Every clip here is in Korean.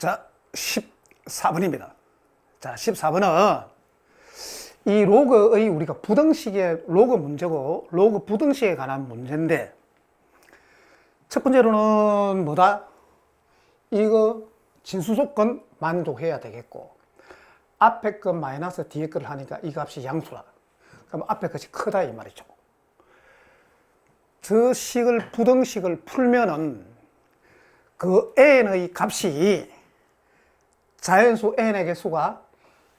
자, 14번입니다. 자, 14번은 이 로그의 우리가 부등식의 로그 문제고 로그 부등식에 관한 문제인데 첫 번째로는 뭐다? 이거 진수 조건 만족해야 되겠고 앞에 것 마이너스 뒤에 것을 하니까 이 값이 양수라. 그럼 앞에 것이 크다 이 말이죠. 저 식을 부등식을 풀면은 그 n의 값이 자연수 n의 개수가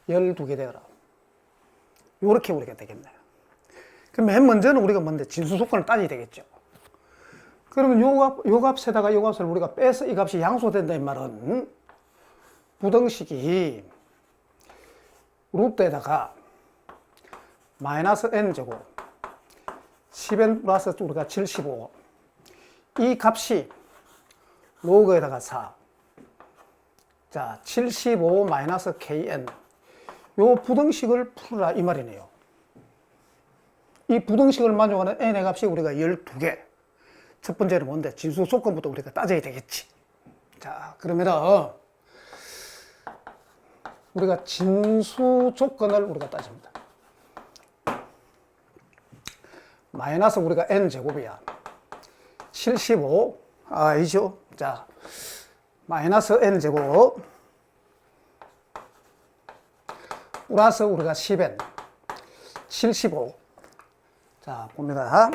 12개 되어라. 요렇게 우리가 되겠네요. 그럼 맨 먼저는 우리가 뭔데 진수 조건을 따져야 되겠죠. 그러면 요 값, 요 값에다가 요 값을 우리가 빼서 이 값이 양수된다 이 말은 부등식이 루트에다가 마이너스 n제곱 10n 플러스 우리가 75. 이 값이 로그에다가 4. 자, 75 마이너스 kn. 요 부등식을 풀어라 이 말이네요. 이 부등식을 만족하는 n의 값이 우리가 12개. 첫 번째는 뭔데? 진수 조건부터 우리가 따져야 되겠지. 자, 그러면은 우리가 진수 조건을 우리가 따집니다. 마이너스 우리가 n 제곱이야. 75 아니죠? 자, 마이너스 n 제곱 플러스 우리가 10n 75. 자, 봅니다.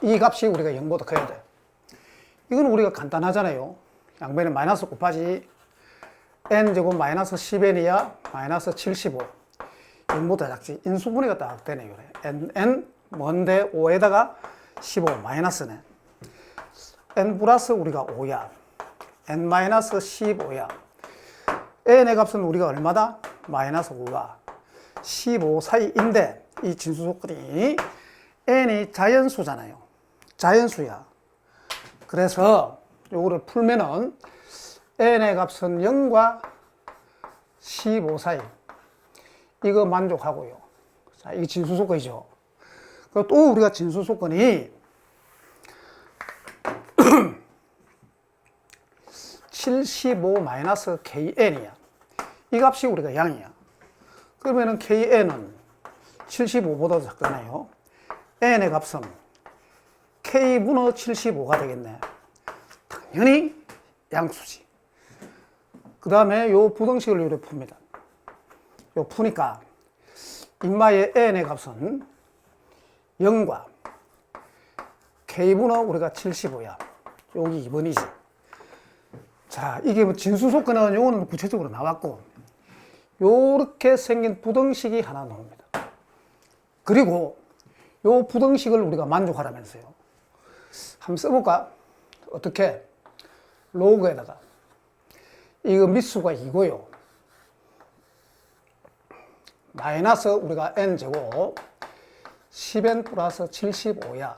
이 값이 우리가 0보다 커야 돼. 이건 우리가 간단하잖아요. 양변에 마이너스 곱하지 n 제곱 마이너스 10n이야 마이너스 75. 0보다 작지. 인수분해가 딱 되네요. n, n 뭔데 5에다가 15 마이너스네. N 플러스 우리가 5야. n 마이너스 15야. n의 값은 우리가 얼마다? 마이너스 5가 15 사이인데 이 진수 조건이 n이 자연수잖아요. 자연수야. 그래서 요거를 풀면은 n의 값은 0과 15 사이. 이거 만족하고요. 자, 이게 진수 조건이죠. 그리고 또 우리가 진수 조건이 75 마이너스 KN이야. 이 값이 우리가 양이야. 그러면은 KN은 75보다 작잖아요. N의 값은 K분의 75가 되겠네. 당연히 양수지. 그 다음에 요 부등식을 이렇게 풉니다. 요 푸니까 인마의 n의 값은 0과 k분의 우리가 75야. 여기 2번이지. 자, 이게 뭐 진수 조건은 요거는 구체적으로 나왔고 요렇게 생긴 부등식이 하나 나옵니다. 그리고 요 부등식을 우리가 만족하라면서요. 한번 써볼까? 어떻게? 로그에다가 이거 미수가 2고요. 마이너스 우리가 n 제곱 10n 플러스 75야.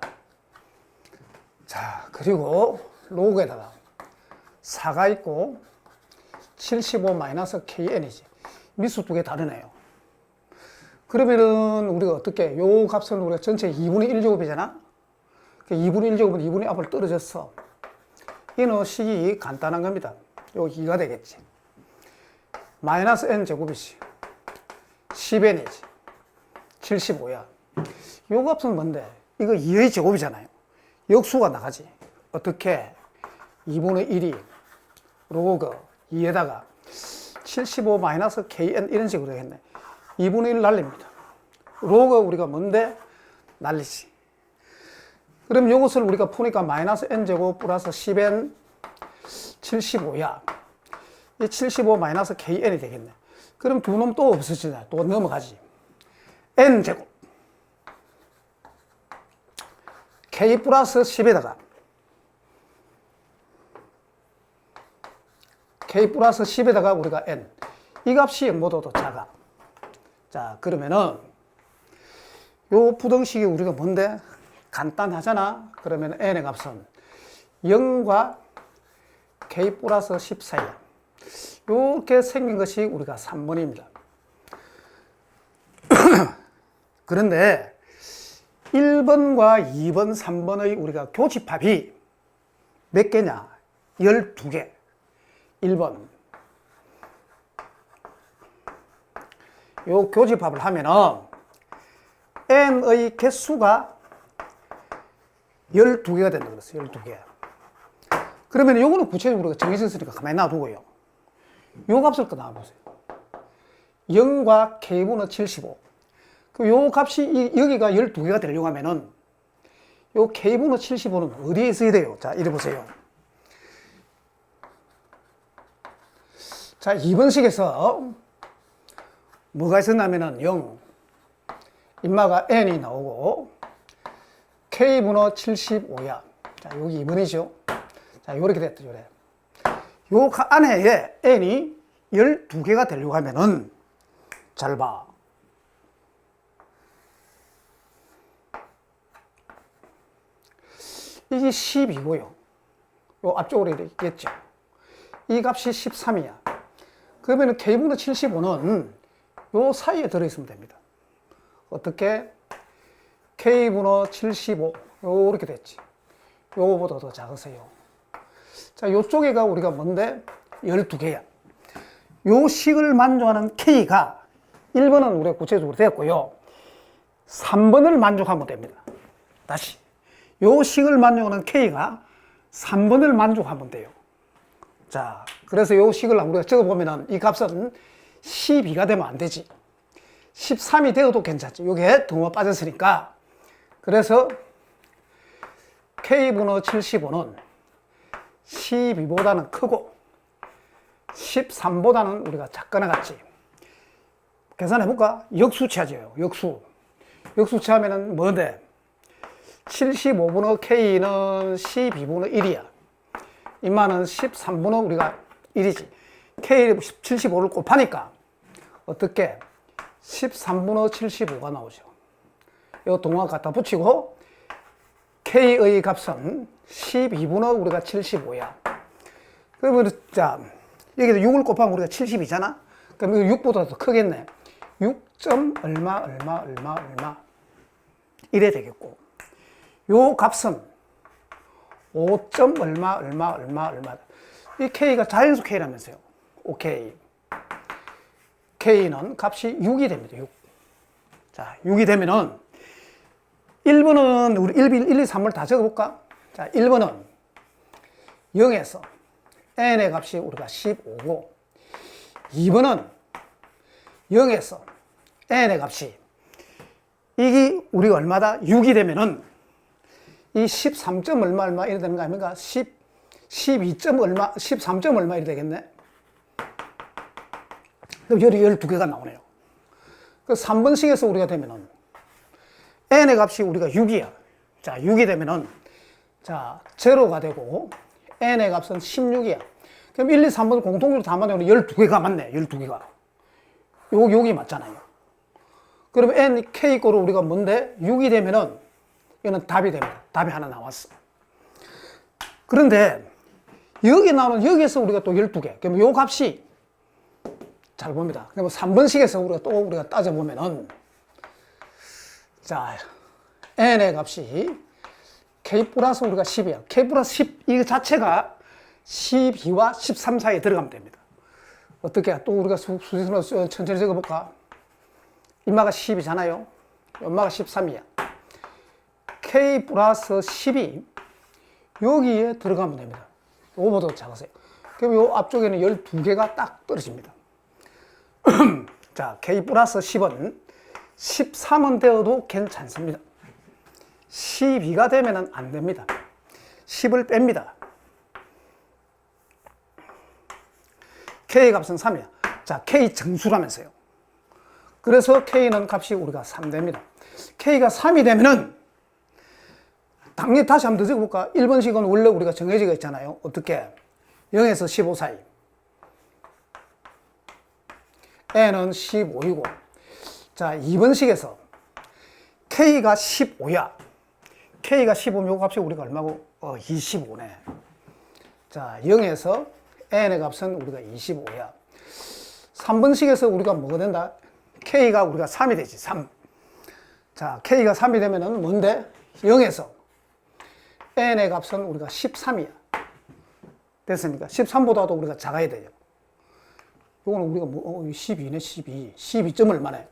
자, 그리고 로그에다가 4가 있고 75 마이너스 kn이지. 미수 두 개 다르네요. 그러면은 우리가 어떻게 요 값은 우리가 전체 2분의 1제곱이잖아. 2분의 1제곱은 2분의 앞을 떨어졌어. 이는 식이 간단한 겁니다. 요 2가 되겠지. 마이너스 n 제곱이지. 10n이지. 75야. 요 값은 뭔데? 이거 2의 제곱이잖아요. 역수가 나가지. 어떻게? 2분의 1이 로그 2에다가 75 마이너스 kn 이런 식으로 되겠네. 2분의 1 날립니다. 로그 우리가 뭔데? 날리지. 그럼 이것을 우리가 푸니까 마이너스 n제곱 플러스 10n 75야. 이 75 마이너스 kn이 되겠네. 그럼 두 놈 또 없어지잖아. 또 넘어가지. n제곱. k 플러스 10에다가 k 플러스 10에다가 우리가 n. 이 값이 0보다 더 작아. 자, 그러면은 요 부등식이 우리가 뭔데? 간단하잖아. 그러면 n의 값은 0과 k 플러스 10 사이야. 이렇게 생긴 것이 우리가 3번입니다. 그런데 1번과 2번, 3번의 우리가 교집합이 몇 개냐? 12개. 1번. 요 교집합을 하면은 n의 개수가 12개가 된다 그랬어요. 12개. 그러면 요거는 구체적으로 정해졌으니까 가만히 놔두고요. 요 값을 또 나와보세요. 0과 k분의 75. 그요 값이 이- 여기가 12개가 되려고 하면은 요 k분의 75는 어디에 있어야 돼요? 자, 이래 보세요. 자, 2번 식에서 뭐가 있었냐면은 0, 인마가 n이 나오고 k분의 75야. 자, 여기 2번이죠. 자, 요렇게 됐죠, 요래. 요 가- 안에 n이 12개가 되려고 하면은 잘 봐. 이게 10이고요. 요 앞쪽으로 이렇게 있겠죠. 이 값이 13이야. 그러면 K분의 75는 요 사이에 들어있으면 됩니다. 어떻게? K분의 75. 요렇게 됐지. 요거보다 더 작으세요. 자, 요쪽에가 우리가 뭔데? 12개야. 요 식을 만족하는 K가 1번은 우리가 구체적으로 됐고요. 3번을 만족하면 됩니다. 다시. 요 식을 만족하는 K가 3번을 만족하면 돼요. 자, 그래서 요 식을 우리가 적어보면은 이 값은 12가 되면 안 되지. 13이 되어도 괜찮죠. 요게 등호가 빠졌으니까. 그래서 K분의 75는 12보다는 크고 13보다는 우리가 작거나 같지. 계산해 볼까? 역수치하죠. 역수. 역수치하면은 뭔데? 75분의 K는 12분의 1이야. 이마는 13분의 우리가 1이지. K 75를 곱하니까 어떻게? 13분의 75가 나오죠. 이 동화 갖다 붙이고 K의 값은 12분의 우리가 75야. 그러면 자 여기서 6을 곱하면 우리가 70이잖아. 그럼 이거 6보다 더 크겠네. 6 점 얼마 얼마 얼마 얼마 이래 되겠고 요 값은 5 점 얼마 얼마 얼마 얼마 이 K가 자연수 K라면서요. 오케이. K는 값이 6이 됩니다. 6. 자, 6이 되면은 1번은 우리 1, 1, 2, 3을 다 적어볼까? 자, 1번은 0에서 n의 값이 우리가 15고 2번은 0에서 n의 값이 이게 우리가 얼마다? 6이 되면은 이 13점 얼마 얼마 이래 되는 거 아닙니까? 10, 12점 얼마, 13점 얼마 이래 되겠네? 그럼 열이 12개가 나오네요. 그 3번식에서 우리가 되면은 n의 값이 우리가 6이야. 자, 6이 되면은 자, 제로가 되고 n의 값은 16이야. 그럼 1, 2, 3번 공통적으로 다 맞으면 12개가 맞네. 12개가. 요, 여기 맞잖아요. 그러면 n, k 거로 우리가 뭔데? 6이 되면은 이거는 답이 됩니다. 답이 하나 나왔어. 그런데 여기 나오는 여기에서 우리가 또 12개. 그럼 요 값이 잘 봅니다. 그러면 3번식에서 우리가 또 우리가 따져보면은 자, n의 값이 k 플러스 우리가 10이야. k 플러스 10, 이 자체가 12와 13 사이에 들어가면 됩니다. 어떻게? 또 우리가 수, 수지선으로 천천히 적어볼까? 인마가 10이잖아요. 연마가 13이야. k 플러스 10이 여기에 들어가면 됩니다. 요거보다 작으세요. 그럼 요 앞쪽에는 12개가 딱 떨어집니다. 자, k 플러스 10은 13은 되어도 괜찮습니다. 12가 되면 안 됩니다. 10을 뺍니다. K 값은 3이야. 자, K 정수라면서요. 그래서 K는 값이 우리가 3 됩니다. K가 3이 되면은 당연히 다시 한번 더 적어볼까? 1번식은 원래 우리가 정해지가 있잖아요. 어떻게? 0에서 15 사이. N은 15이고. 자, 2번식에서 K가 15야. K가 15면 요 값이 우리가 얼마고? 어, 25네. 자, 0에서 N의 값은 우리가 25야. 3번식에서 우리가 뭐가 된다? K가 우리가 3이 되지, 3. 자, K가 3이 되면은 뭔데? 0에서 N의 값은 우리가 13이야. 됐습니까? 13보다도 우리가 작아야 돼요. 이거는 우리가 뭐, 어, 12네, 12. 12점 얼마네?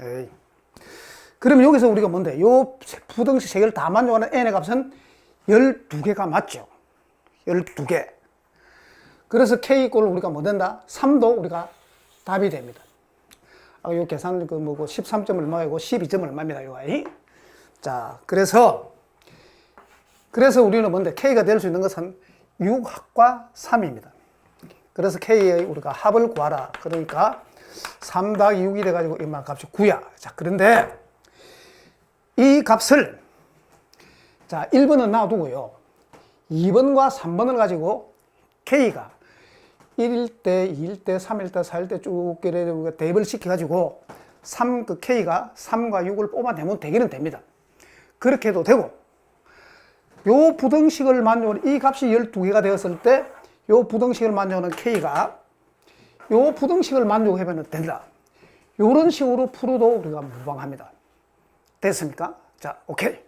에이. 그럼 여기서 우리가 뭔데? 요 부등식 세 개를 다 만족하는 n의 값은 12개가 맞죠? 12개. 그래서 k 이꼴 우리가 뭐 된다? 3도 우리가 답이 됩니다. 아, 요 계산 그 뭐고 13점 얼마이고 12점 얼마입니다. 요거. 이? 자, 그래서 그래서 우리는 뭔데? k가 될 수 있는 것은 6합과 3입니다. 그래서 k의 우리가 합을 구하라. 그러니까 3 더하기 6이 돼가지고 이만 값이 9야. 자, 그런데 이 값을 자, 1번은 놔두고요. 2번과 3번을 가지고 k가 1일 때, 2일 때, 3일 때, 4일 때쭉 우리가 대입을 시켜가지고 3, 그 k가 3과 6을 뽑아내면 되기는 됩니다. 그렇게 해도 되고 요 부등식을 만족하는 이 값이 12개가 되었을 때 요 부등식을 만족하는 k가 요 부등식을 만족하면 된다. 요런 식으로 풀어도 우리가 무방합니다. 됐습니까? 자, 오케이.